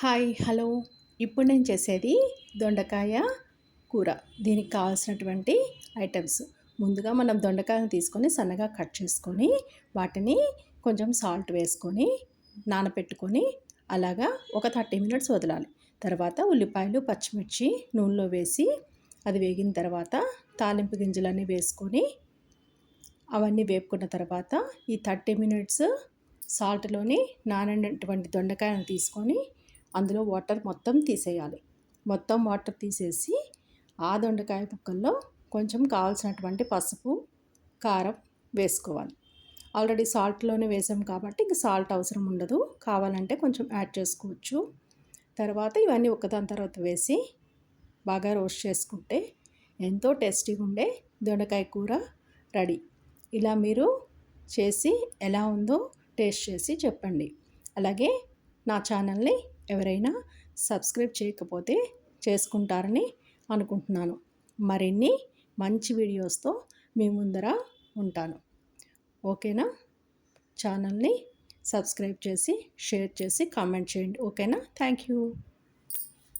Hi hello. ఇప్పుడు నేను చేసేది దొండకాయ కూర. దీనికి కావాల్సినటువంటి ఐటమ్స్. ముందుగా మనం దొండకాయను తీసుకొని సన్నగా కట్ చేసుకొని వాటిని కొంచెం సాల్ట్ వేసుకొని నానబెట్టుకొని అలాగా ఒక థర్టీ మినిట్స్ వదలాలి. తర్వాత ఉల్లిపాయలు పచ్చిమిర్చి నూనెలో వేసి అది వేగిన తర్వాత తాలింపు గింజలన్నీ వేసుకొని అవన్నీ వేపుకున్న తర్వాత ఈ థర్టీ మినిట్స్ సాల్ట్లోని నానటువంటి దొండకాయను తీసుకొని అందులో వాటర్ మొత్తం తీసేయాలి. మొత్తం వాటర్ తీసేసి ఆ దొండకాయ ముక్కల్లో కొంచెం కావాల్సినటువంటి పసుపు కారం వేసుకోవాలి. ఆల్రెడీ సాల్ట్లోనే వేసాం కాబట్టి ఇంక సాల్ట్ అవసరం ఉండదు. కావాలంటే కొంచెం యాడ్ చేసుకోవచ్చు. తర్వాత ఇవన్నీ ఒకదాని తర్వాత వేసి బాగా రోస్ట్ చేసుకుంటే ఎంతో టేస్టీగా ఉండే దొండకాయ కూర రెడీ. ఇలా మీరు చేసి ఎలా ఉందో టేస్ట్ చేసి చెప్పండి. అలాగే నా ఛానల్ని ఎవరైనా సబ్స్క్రైబ్ చేయకపోతే చేసుకుంటారని అనుకుంటున్నాను. మరిన్ని మంచి వీడియోస్తో మీ ముందర ఉంటాను. ఓకేనా? ఛానల్ని సబ్స్క్రైబ్ చేసి షేర్ చేసి కామెంట్ చేయండి. ఓకేనా? Thank you.